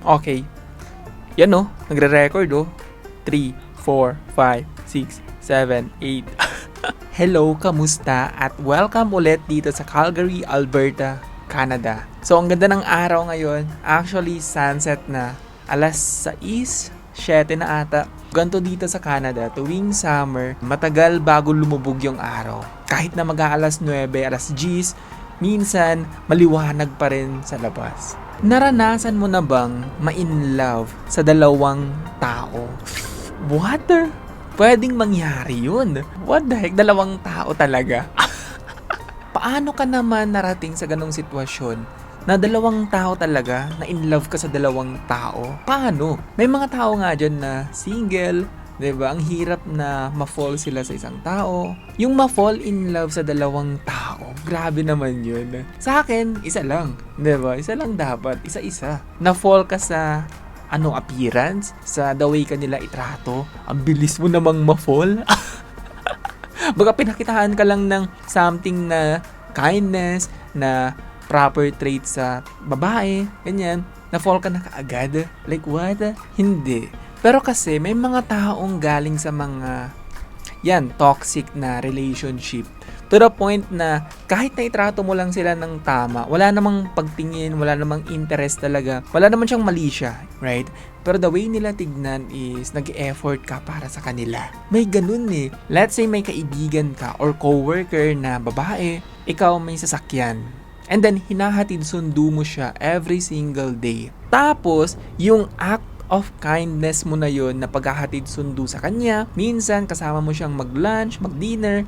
Okay. Yan oh, nagre-record oh. 3, 4, 5, 6, 7, 8. Hello, kamusta? At welcome ulit dito sa Calgary, Alberta, Canada. So, ang ganda ng araw ngayon. Actually, sunset na. Alas 6, 7 na ata. Ganto dito sa Canada, tuwing summer, matagal bago lumubog yung araw. Kahit na mag-aalas 9, alas 10, minsan maliwanag pa rin sa labas. Naranasan mo na bang ma-in love sa dalawang tao? What? Pwedeng mangyari yun. What the heck? Dalawang tao talaga. Paano ka naman narating sa ganong sitwasyon na dalawang tao talaga na in love ka sa dalawang tao? Paano? May mga tao nga dyan na single, ba? Ang hirap na ma-fall sila sa isang tao. Yung ma-fall in love sa dalawang tao, grabe naman 'yun. Sa akin, isa lang, ba? Isa lang dapat, isa-isa. Na-fall ka sa ano appearance, sa the way ka nila itrato. Ang bilis mo namang ma-fall. Baka pinakitaan ka lang ng something na kindness, na proper trait sa babae, ganyan. Na-fall ka na kaagad. Like what? Hindi. Pero kasi may mga taong galing sa mga yan, toxic na relationship. To the point na kahit na itrato mo lang sila ng tama, wala namang pagtingin, wala namang interest talaga. Wala naman siyang mali siya, right? Pero the way nila tignan is nag-effort ka para sa kanila. May ganun eh. Let's say may kaibigan ka or coworker na babae, ikaw may sasakyan. And then, hinahatid sundo mo siya every single day. Tapos, yung act of kindness mo na yon na paghahatid sundo sa kanya, minsan kasama mo siyang mag-lunch, mag-dinner,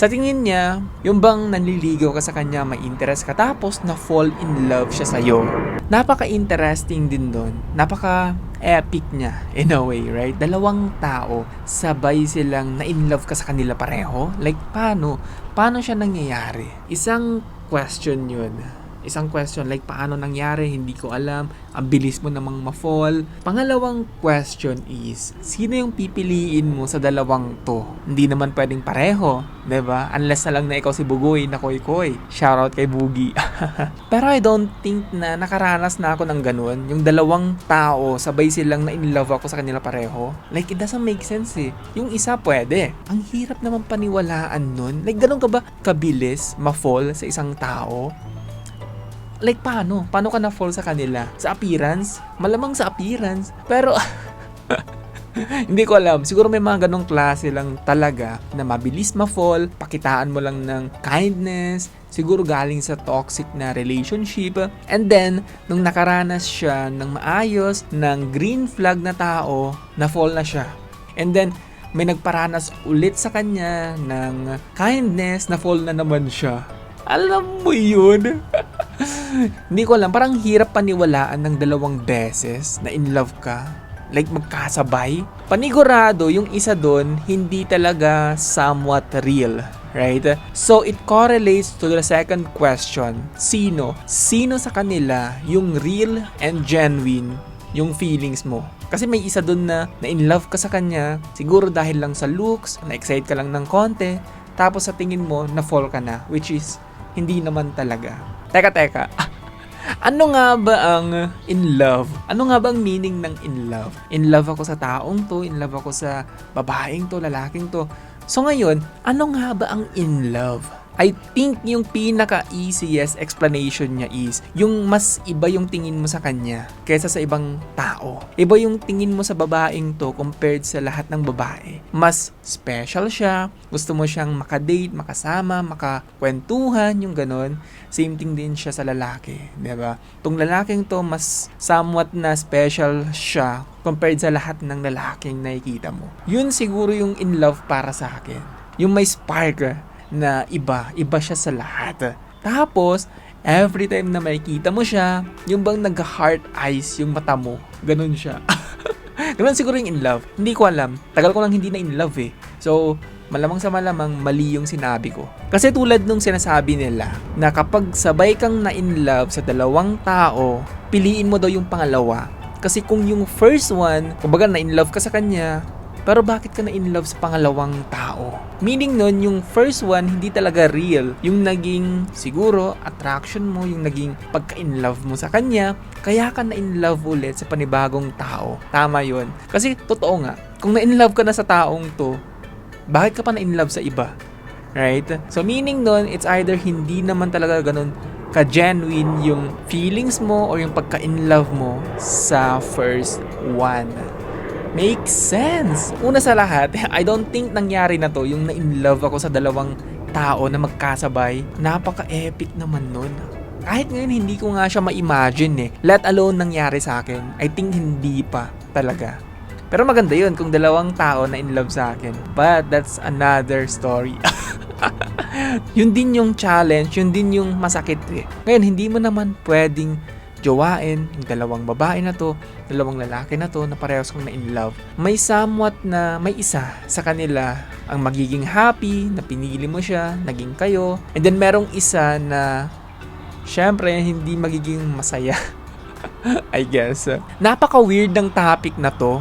sa tingin niya, yung bang nanliligaw ka sa kanya, may interest ka, tapos na-fall in love siya sa'yo. Napaka-interesting din doon. Napaka-epic niya, in a way, right? Dalawang tao, sabay silang na-in love ka sa kanila pareho. Like, paano? Paano siya nangyayari? Isang question yun. Isang question like paano nangyari, hindi ko alam. Ang bilis mo namang ma-fall. Pangalawang question is, sino yung pipiliin mo sa dalawang to? Hindi naman pwedeng pareho, ba? Unless na lang na ikaw si Bugoy na koy-koy. Shoutout kay Bugi. Pero I don't think na nakaranas na ako ng ganun. Yung dalawang tao, sabay silang na in love ako sa kanila pareho. Like, it doesn't make sense eh. Yung isa pwede. Ang hirap naman paniwalaan nun. Like, ganun ka ba kabilis ma-fall sa isang tao? Like, paano? Paano ka na-fall sa kanila? Sa appearance? Malamang sa appearance. Pero, hindi ko alam. Siguro may mga ganong klase lang talaga na mabilis ma-fall, pakitaan mo lang ng kindness, siguro galing sa toxic na relationship. And then, nung nakaranas siya ng maayos, ng green flag na tao, na-fall na siya. And then, may nagparanas ulit sa kanya ng kindness, na-fall na naman siya. Alam mo yun? Hindi ko alam, parang hirap paniwalaan ng dalawang beses na in love ka. Like magkasabay. Panigurado, yung isa doon, hindi talaga somewhat real. Right? So, it correlates to the second question. Sino? Sino sa kanila yung real and genuine yung feelings mo? Kasi may isa doon na na in love ka sa kanya, siguro dahil lang sa looks, na-excite ka lang ng konti, tapos sa tingin mo, na-fall ka na, which is hindi naman talaga. Teka, teka. Ano nga ba ang in love? Ano nga ba ang meaning ng in love? In love ako sa taong to, in love ako sa babaeng to, lalaking to. So ngayon, ano nga ba ang in love? I think yung pinaka-easiest explanation niya is yung mas iba yung tingin mo sa kanya kaysa sa ibang tao. Iba yung tingin mo sa babaeng to compared sa lahat ng babae. Mas special siya, gusto mo siyang makadate, makasama, makakwentuhan, yung ganon. Same thing din siya sa lalaki, di ba? Tong lalaking to, mas somewhat na special siya compared sa lahat ng lalaking nakikita mo. Yun siguro yung in love para sa akin. Yung may spark na iba, iba siya sa lahat. Tapos, every time na makikita mo siya, yung bang nag-heart eyes yung mata mo, ganun siya. ganun siguro yung in love. Hindi ko alam. Tagal ko lang hindi na in love eh. So, malamang sa malamang mali yung sinabi ko. Kasi tulad nung sinasabi nila na kapag sabay kang na in love sa dalawang tao, piliin mo daw yung pangalawa. Kasi kung yung first one, kumbaga na in love ka sa kanya, Pero bakit ka na in love sa pangalawang tao? Meaning nun, yung first one, hindi talaga real. Yung naging, siguro, attraction mo, yung naging pagka-in love mo sa kanya, kaya ka na in love ulit sa panibagong tao. Tama yun. Kasi, totoo nga, kung na-in love ka na sa taong to, bakit ka pa na in love sa iba? Right? So, meaning nun, it's either hindi naman talaga ganun ka-genuine yung feelings mo or yung pagka-in love mo sa first one. Makes sense. Una sa lahat, I don't think nangyari na to yung na-in love ako sa dalawang tao na magkasabay. Napaka-epic naman nun. Kahit ngayon hindi ko nga siya ma-imagine eh. Let alone nangyari sa akin. I think hindi pa talaga. Pero maganda yun kung dalawang tao na in love sa akin. But that's another story. yun din yung challenge, yun din yung masakit eh. Ngayon, hindi mo naman pwedeng jowain yung dalawang babae na to, dalawang lalaki na to na parehas kong na in love. May somewhat na may isa sa kanila ang magiging happy na pinili mo siya, naging kayo. And then merong isa na syempre hindi magiging masaya. I guess. Napaka-weird ng topic na to.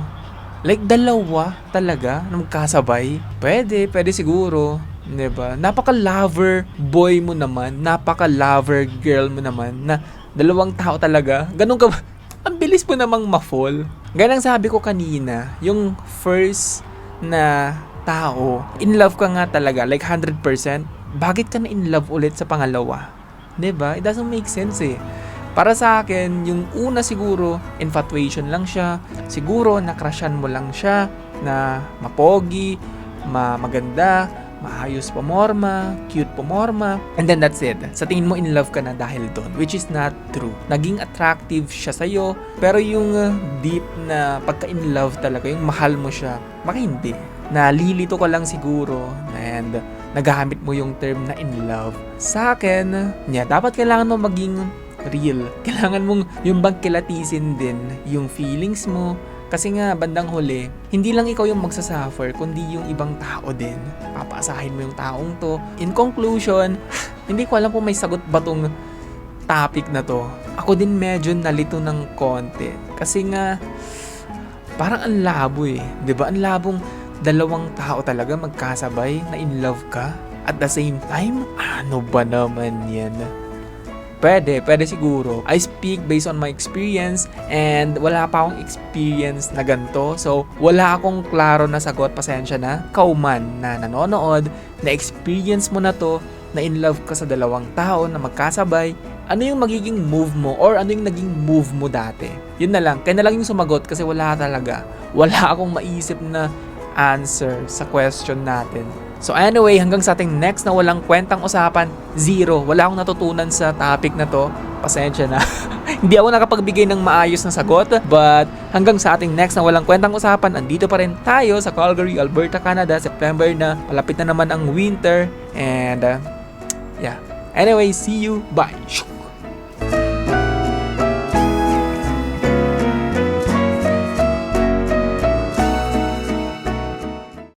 Like dalawa talaga na magkasabay. Pwede, pwede siguro. 'di ba? Napaka-lover boy mo naman, napaka-lover girl mo naman na dalawang tao talaga. Ganun ka? Ang bilis mo namang ma-fall. Ganang sabi ko kanina, yung first na tao, in love ka nga talaga, like 100%, bakit ka na in love ulit sa pangalawa? ba? It doesn't make sense eh. Para sa akin, yung una siguro, infatuation lang siya. Siguro, nakrasyan mo lang siya na mapogi, ma maganda, maayos pumorma, cute pumorma, and then that's it. Sa tingin mo in love ka na dahil doon, which is not true. Naging attractive siya sa'yo, pero yung uh, deep na pagka-in love talaga, yung mahal mo siya, baka hindi. Nalilito ka lang siguro, and nagamit mo yung term na in love. Sa akin, yeah, dapat kailangan mo maging real. Kailangan mong yung bang kilatisin din yung feelings mo, kasi nga, bandang huli, hindi lang ikaw yung magsasuffer, kundi yung ibang tao din. Papaasahin mo yung taong to. In conclusion, hindi ko alam kung may sagot ba tong topic na to. Ako din medyo nalito ng konti. Kasi nga, parang ang labo eh. ba Ang labong dalawang tao talaga magkasabay na in love ka. At the same time, ano ba naman yan? Pwede, pwede siguro. I speak based on my experience and wala pa akong experience na ganito. So, wala akong klaro na sagot. Pasensya na. Kauman na nanonood, na experience mo na to, na in love ka sa dalawang tao na magkasabay, ano yung magiging move mo or ano yung naging move mo dati? Yun na lang. Kaya na lang yung sumagot kasi wala talaga. Wala akong maisip na answer sa question natin. So anyway, hanggang sa ating next na walang kwentang usapan, zero. Wala akong natutunan sa topic na to. Pasensya na. Hindi ako nakapagbigay ng maayos na sagot. But hanggang sa ating next na walang kwentang usapan, andito pa rin tayo sa Calgary, Alberta, Canada. September na. Palapit na naman ang winter. And uh, yeah. Anyway, see you. Bye.